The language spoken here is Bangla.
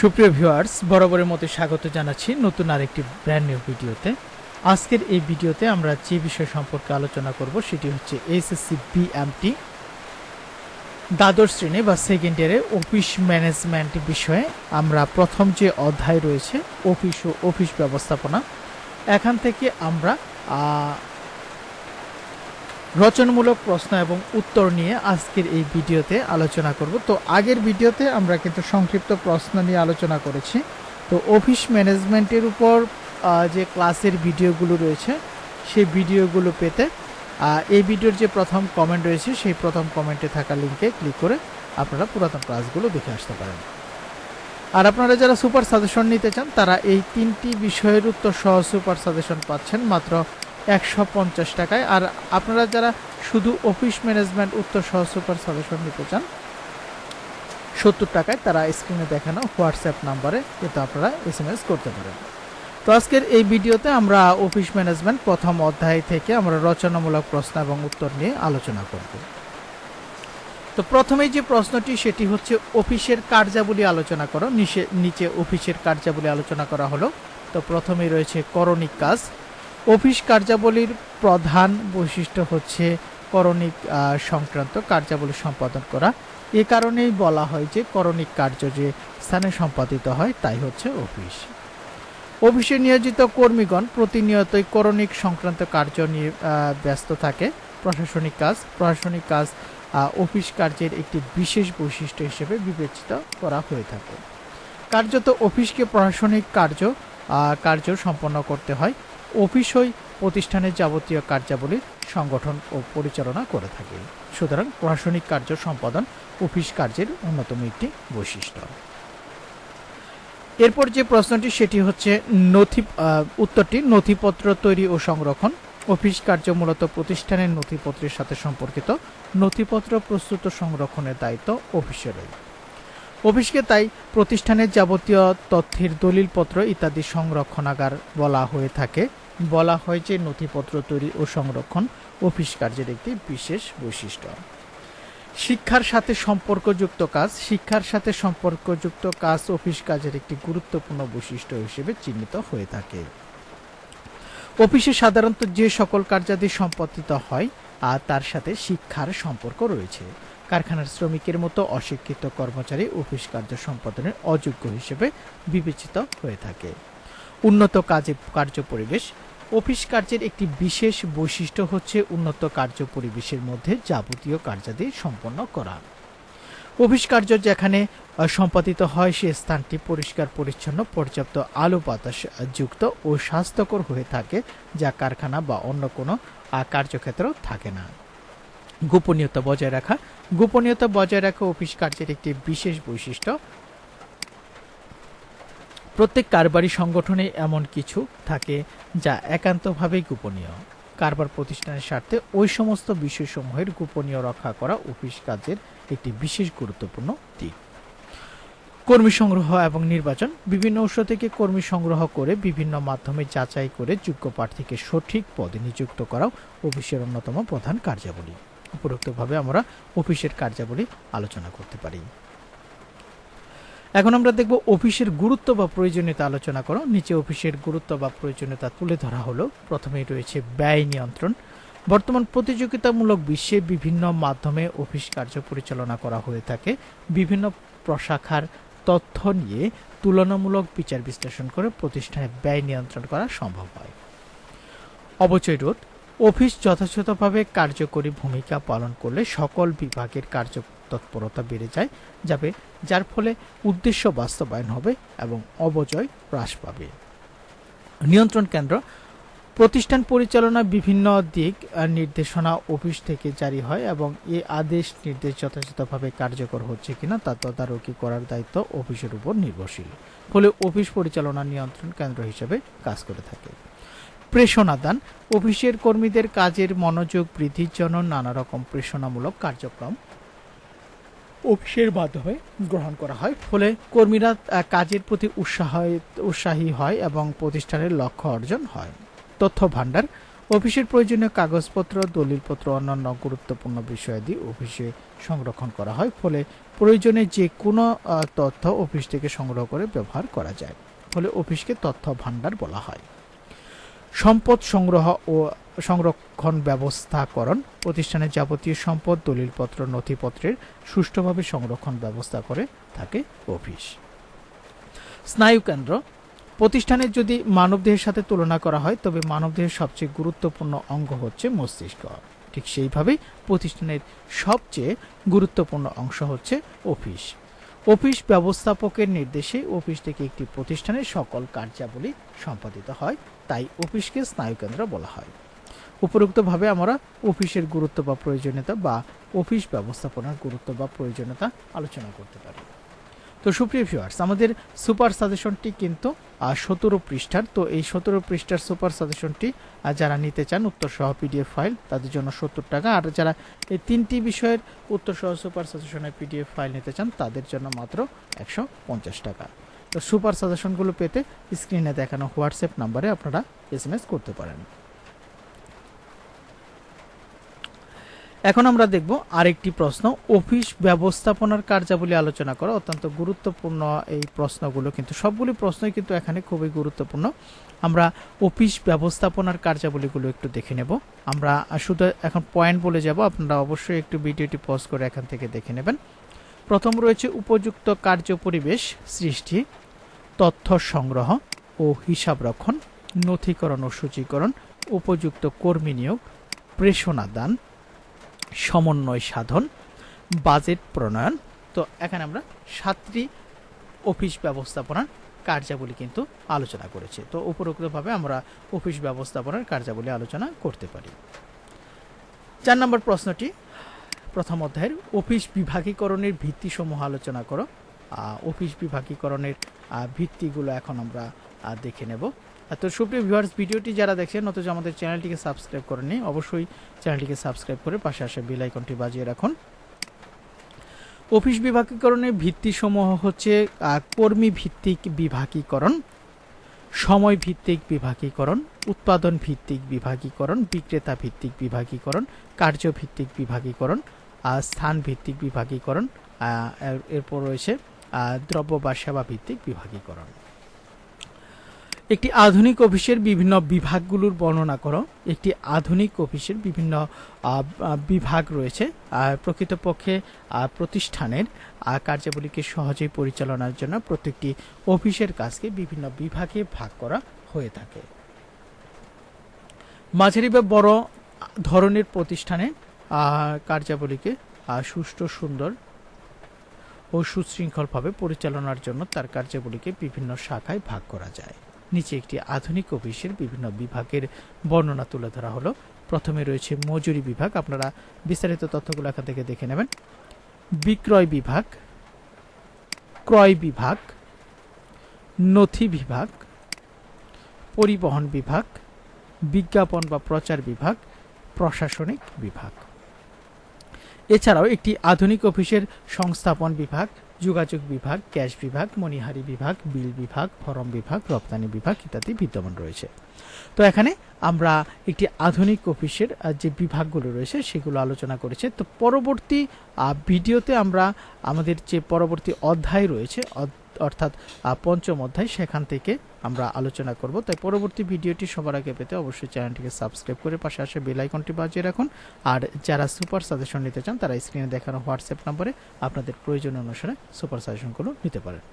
সুপ্রিয় ভিউয়ার্স, বরাবরের মতো স্বাগত জানাচ্ছি নতুন আরেকটি ব্র্যান্ড নিউ ভিডিওতে। আজকের এই ভিডিওতে আমরা যে বিষয় সম্পর্কে আলোচনা করব সেটি হচ্ছে এসএসসি বিএমটি দ্বাদশ শ্রেণি বা সেকেন্ড ইয়ারে অফিস ম্যানেজমেন্ট বিষয়ে। আমরা প্রথম যে অধ্যায় রয়েছে অফিস ও অফিস ব্যবস্থাপনা, এখান থেকে আমরা রচনামূলক প্রশ্ন এবং উত্তর নিয়ে আজকের এই ভিডিওতে আলোচনা করব। তো আগের ভিডিওতে আমরা কিন্তু সংক্ষিপ্ত প্রশ্ন নিয়ে আলোচনা করেছি। তো অফিস ম্যানেজমেন্টের উপর যে ক্লাসের ভিডিওগুলো রয়েছে, সেই ভিডিওগুলো পেতে এই ভিডিওর যে প্রথম কমেন্ট রয়েছে, সেই প্রথম কমেন্টে থাকা লিঙ্কে ক্লিক করে আপনারা পুরাতন ক্লাসগুলো দেখে আসতে পারেন। আর আপনারা যারা সুপার সাজেশন নিতে চান, তারা এই তিনটি বিষয়ের উত্তর সহ সুপার সাজেশন পাচ্ছেন। মাত্র একশো পঞ্চাশ টাকায়। আর আপনারা যারা শুধু অফিস ম্যানেজমেন্ট উত্তর সহ সুপার সাজেশন নিতে চান, সত্তর টাকায় তারা স্ক্রিনে দেখানো হোয়াটসঅ্যাপ নাম্বারে কিন্তু আপনারা এস এম এস করতে পারেন। তো আজকের এই ভিডিওতে আমরা অফিস ম্যানেজমেন্ট প্রথম অধ্যায় থেকে আমরা রচনামূলক প্রশ্ন এবং উত্তর নিয়ে আলোচনা করব। তো প্রথমেই যে প্রশ্নটি, সেটি হচ্ছে অফিসের কার্যাবলী আলোচনা করো। নিচে অফিসের কার্যাবলী আলোচনা করা হলো। তো প্রথমেই রয়েছে করণিক কাজ। অফিস কার্যাবলীর প্রধান বৈশিষ্ট্য হচ্ছে করণিক সংক্রান্ত কার্যাবলী সম্পাদন করা। এ কারণেই বলা হয় যে করণিক কার্য যে স্থানে সম্পাদিত হয়, তাই হচ্ছে অফিস। অফিসে নিয়োজিত কর্মীগণ প্রতিনিয়তই করণিক সংক্রান্ত কার্য নিয়ে ব্যস্ত থাকে। প্রশাসনিক কাজ প্রশাসনিক কাজ অফিস কার্যের একটি বিশেষ বৈশিষ্ট্য হিসেবে বিবেচিত করা হয়ে থাকে। কার্যত অফিসকে প্রশাসনিক কার্য কার্য সম্পন্ন করতে হয়। অফিসই প্রতিষ্ঠানের যাবতীয় কার্যাবলীর সংগঠন ও পরিচালনা করে থাকে। সুতরাং প্রশাসনিক কার্য সম্পাদন, অফিস কার্যের অন্যতম একটি বৈশিষ্ট্য। এরপর যে প্রশ্নটি, সেটি হচ্ছে নথি উত্তরটি, নথিপত্র তৈরি ও সংরক্ষণ। অফিস কার্য মূলত প্রতিষ্ঠানের নথিপত্রের সাথে সম্পর্কিত। নথিপত্র প্রস্তুত সংরক্ষণের দায়িত্ব অফিসেরই। অফিসকে তাই প্রতিষ্ঠানের যাবতীয় তথ্যের দলিলপত্র ইত্যাদি সংরক্ষণাগার বলা হয়ে থাকে। বলা হয় যে নথিপত্র তৈরি ও সংরক্ষণ অফিস কার্যের একটি বিশেষ বৈশিষ্ট্য। শিক্ষার সাথে সম্পর্কযুক্ত কাজ, শিক্ষার সাথে সম্পর্কযুক্ত কাজ অফিস কাজের একটি গুরুত্বপূর্ণ বৈশিষ্ট্য হিসেবে চিহ্নিত হয়ে থাকে। অফিসে সাধারণত যে সকল কার্যাদি সম্পাদিত হয় আর তার সাথে শিক্ষার সম্পর্ক রয়েছে। কারখানার শ্রমিকের মতো অশিক্ষিত কর্মচারী অফিস কার্য সম্পাদনের অযোগ্য হিসেবে বিবেচিত হয়ে থাকে। উন্নত কাজে কার্য পরিবেশ। অফিস কার্যের একটি বিশেষ বৈশিষ্ট্য হচ্ছে উন্নত কার্য পরিবেশের মধ্যে যাবতীয় কার্যাদি সম্পন্ন করা। অফিস কার্য যেখানে সম্পাদিত হয়, সে স্থানটি পরিষ্কার, পরিচ্ছন্ন, পর্যাপ্ত আলো বাতাস যুক্ত ও স্বাস্থ্যকর হয়ে থাকে, যা কারখানা বা অন্য কোনো কার্যক্ষেত্র থাকে না। গোপনীয়তা বজায় রাখা। গোপনীয়তা বজায় রাখা অফিস কার্যের একটি বিশেষ বৈশিষ্ট্য। প্রত্যেক কারবারি সংগঠনে এমন কিছু থাকে যা একান্তভাবেই গোপনীয়। কারবার প্রতিষ্ঠানের স্বার্থে ওই সমস্ত বিষয়সমূহের গোপনীয় রক্ষা করা অফিস কাজের একটি বিশেষ গুরুত্বপূর্ণ দিক। কর্মী সংগ্রহ এবং নির্বাচন, বিভিন্ন উৎস থেকে কর্মী সংগ্রহ করে বিভিন্ন মাধ্যমে যাচাই করে যোগ্য প্রার্থীকে সঠিক পদে নিযুক্ত করাও অফিসের অন্যতম প্রধান কার্যাবলী। উপরোক্তভাবে আমরা অফিসের কার্যাবলী আলোচনা করতে পারি। এখন আমরা দেখব অফিসের গুরুত্ব বা প্রয়োজনীয়তা আলোচনা করো। নিচে অফিসের গুরুত্ব বা প্রয়োজনীয়তা তুলে ধরা হলো। প্রথমেই রয়েছে ব্যয় নিয়ন্ত্রণ। বর্তমান প্রতিযোগিতামূলক বিশ্বে বিভিন্ন মাধ্যমে অফিস কার্য পরিচালনা করা হয়ে থাকে। বিভিন্ন প্রশাখার তথ্য নিয়ে তুলনামূলক বিচার বিশ্লেষণ করে প্রতিষ্ঠানে ব্যয় নিয়ন্ত্রণ করা সম্ভব হয়। অবচয় রোধ। অফিস যথাযথভাবে কার্যকরী ভূমিকা পালন করলে সকল বিভাগের কার্য তৎপরতা বেড়ে যায়, যাবে, যার ফলে উদ্দেশ্য বাস্তবায়ন হবে এবং অবচয় হ্রাস পাবে। নিয়ন্ত্রণ কেন্দ্র, প্রতিষ্ঠান পরিচালনা বিভিন্ন দিক নির্দেশনা অফিস থেকে জারি হয় এবং এই আদেশ নির্দেশ যথাযথভাবে কার্যকর হচ্ছে কিনা তা তদারকি করার দায়িত্ব অফিসের উপর নির্ভরশীল। ফলে অফিস পরিচালনা নিয়ন্ত্রণ কেন্দ্র হিসেবে কাজ করে থাকে। প্রেষণাদান অফিসের কর্মীদের কাজের মনোযোগ বৃদ্ধির জন্য নানা রকম প্রেষণামূলক কার্যক্রম অফিসের মাধ্যমে গ্রহণ করা হয়। ফলে কর্মীরা কাজের প্রতি উৎসাহ, উৎসাহী হয় এবং প্রতিষ্ঠানের লক্ষ্য অর্জন হয়। তথ্য ভাণ্ডার, অফিসের প্রয়োজনীয় কাগজপত্র, দলিলপত্র, অন্যান্য গুরুত্বপূর্ণ বিষয়াদি অফিসে সংরক্ষণ করা হয়। ফলে প্রয়োজনে যে কোনো তথ্য অফিস থেকে সংগ্রহ করে ব্যবহার করা যায়। ফলে অফিসকে তথ্য ভাণ্ডার বলা হয়। সম্পদ সংগ্রহ ও সংরক্ষণ ব্যবস্থাকরণ, প্রতিষ্ঠানের যাবতীয় সম্পদ, দলিলপত্র, নথিপত্রের সুষ্ঠুভাবে সংরক্ষণ ব্যবস্থা করে থাকে অফিস। স্নায়ুকেন্দ্র প্রতিষ্ঠানের যদি মানবদেহের সাথে তুলনা করা হয়, তবে মানবদেহের সবচেয়ে গুরুত্বপূর্ণ অঙ্গ হচ্ছে মস্তিষ্ক। ঠিক সেইভাবেই প্রতিষ্ঠানের সবচেয়ে গুরুত্বপূর্ণ অংশ হচ্ছে অফিস। অফিস ব্যবস্থাপকের নির্দেশে অফিস থেকে একটি প্রতিষ্ঠানের সকল কার্যাবলী সম্পাদিত হয়, তাই অফিসকে স্নায়ুকেন্দ্র বলা হয়। উপরোক্তভাবে আমরা অফিসের গুরুত্ব বা প্রয়োজনীয়তা বা অফিস ব্যবস্থাপনার গুরুত্ব বা প্রয়োজনীয়তা আলোচনা করতে পারি। তো সুপ্রিয় ভিউয়ার্স আমাদের সুপার সাজেশনটি কিন্তু সতেরো পৃষ্ঠার। তো এই সতেরো পৃষ্ঠার সুপার সাজেশনটি যারা নিতে চান উত্তর সহ পিডিএফ ফাইল তাদের জন্য সত্তর টাকা। আর যারা এই তিনটি বিষয়ের উত্তর সহ সুপার সাজেশনের পিডিএফ ফাইল নিতে চান, তাদের জন্য মাত্র একশো পঞ্চাশ টাকা। তো সুপার সাজেশনগুলো পেতে স্ক্রিনে দেখানো হোয়াটসঅ্যাপ নাম্বারে আপনারা এসএমএস করতে পারেন। এখন আমরা দেখব আরেকটি প্রশ্ন। অফিস ব্যবস্থাপনার কার্যাবলী আলোচনা করা অত্যন্ত গুরুত্বপূর্ণ এই প্রশ্নগুলো কিন্তু। সবগুলি প্রশ্নই কিন্তু এখানে খুবই গুরুত্বপূর্ণ। আমরা অফিস ব্যবস্থাপনার কার্যাবলীগুলো একটু দেখে নেব। আমরা শুধু এখন পয়েন্ট বলে যাব, আপনারা অবশ্যই একটু ভিডিওটি পজ করে এখান থেকে দেখে নেবেন। প্রথম রয়েছে উপযুক্ত কার্য পরিবেশ, সৃষ্টি, তথ্য সংগ্রহ ও হিসাব রক্ষণ, নথিকরণ ও সূচীকরণ, উপযুক্ত কর্মী নিয়োগ প্রেষণা দান সমন্বয় সাধন, বাজেট প্রণয়ন। তো এখানে আমরা সাতটি অফিস ব্যবস্থাপনার কার্যাবলী কিন্তু আলোচনা করেছি। তো উপরোক্তভাবে আমরা অফিস ব্যবস্থাপনার কার্যাবলী আলোচনা করতে পারি। চার নম্বর প্রশ্নটি, প্রথম অধ্যায়ের অফিস বিভাগীকরণের ভিত্তিসমূহ আলোচনা করো। অফিস বিভাগীকরণের ভিত্তিগুলো এখন আমরা দেখে নেব। তো সুপ্রিয় ভিউয়ার্স ভিডিওটি যারা দেখছেন, অথচ আমাদের চ্যানেলটিকে সাবস্ক্রাইব করে করেননি, অবশ্যই চ্যানেলটিকে সাবস্ক্রাইব করে পাশে আসে বেল আইকনটি বাজিয়ে রাখুন। অফিস বিভাগীকরণের ভিত্তিসমূহ হচ্ছে কর্মী ভিত্তিক বিভাগীকরণ, সময় ভিত্তিক বিভাগীকরণ, উৎপাদন ভিত্তিক বিভাগীকরণ, বিক্রেতা ভিত্তিক বিভাগীকরণ, কার্য ভিত্তিক বিভাগীকরণ স্থান ভিত্তিক বিভাগীকরণ এর- এরপর রয়েছে দ্রব্য বা সেবা ভিত্তিক বিভাগীকরণ। একটি আধুনিক অফিসের বিভিন্ন বিভাগগুলোর বর্ণনা করো। একটি আধুনিক অফিসের বিভিন্ন বিভাগ রয়েছে প্রকৃতপক্ষে প্রতিষ্ঠানের কার্যাবলীকে সহজেই পরিচালনার জন্য প্রত্যেকটি অফিসের কাজকে বিভিন্ন বিভাগে ভাগ করা হয়ে থাকে। মাঝারি বা বড় ধরনের প্রতিষ্ঠানে কার্যাবলীকে সুষ্ঠু, সুন্দর ও সুশৃঙ্খলভাবে পরিচালনার জন্য তার কার্যাবলীকে বিভিন্ন শাখায় ভাগ করা যায়। নিচে একটি আধুনিক অফিসের বিভিন্ন বিভাগের বর্ণনা তুলে ধরা হলো। প্রথমে রয়েছে মজুরি বিভাগ, আপনারা বিস্তারিত তথ্যগুলো এখান থেকে দেখে নেবেন। বিক্রয় বিভাগ, ক্রয় বিভাগ, নথি বিভাগ, পরিবহন বিভাগ, বিজ্ঞাপন বা প্রচার বিভাগ, প্রশাসনিক বিভাগ। এছাড়াও একটি আধুনিক অফিসের সংস্থাপন বিভাগ, যোগাযোগ বিভাগ, ক্যাশ বিভাগ মনিহারি বিভাগ, বিল বিভাগ, ফরম বিভাগ, রপ্তানি বিভাগ ইত্যাদি বিদ্যমান রয়েছে। তো এখানে আমরা একটি আধুনিক অফিসের যে বিভাগগুলো রয়েছে সেগুলো আলোচনা করেছে। তো পরবর্তী ভিডিওতে আমরা আমাদের যে পরবর্তী অধ্যায় রয়েছে অর্থাৎ পঞ্চম অধ্যায়, সেখান থেকে আমরা আলোচনা করব। তাই পরবর্তী ভিডিওটি সবার আগে পেতে অবশ্যই চ্যানেলটিকে সাবস্ক্রাইব করে পাশে আসে বেল আইকনটি বাজিয়ে রাখুন। আর যারা সুপার সাজেশন নিতে চান, তারা স্ক্রিনে দেখানো হোয়াটসঅ্যাপ নম্বরে আপনাদের প্রয়োজন অনুসারে সুপার সাজেশনগুলো নিতে পারেন।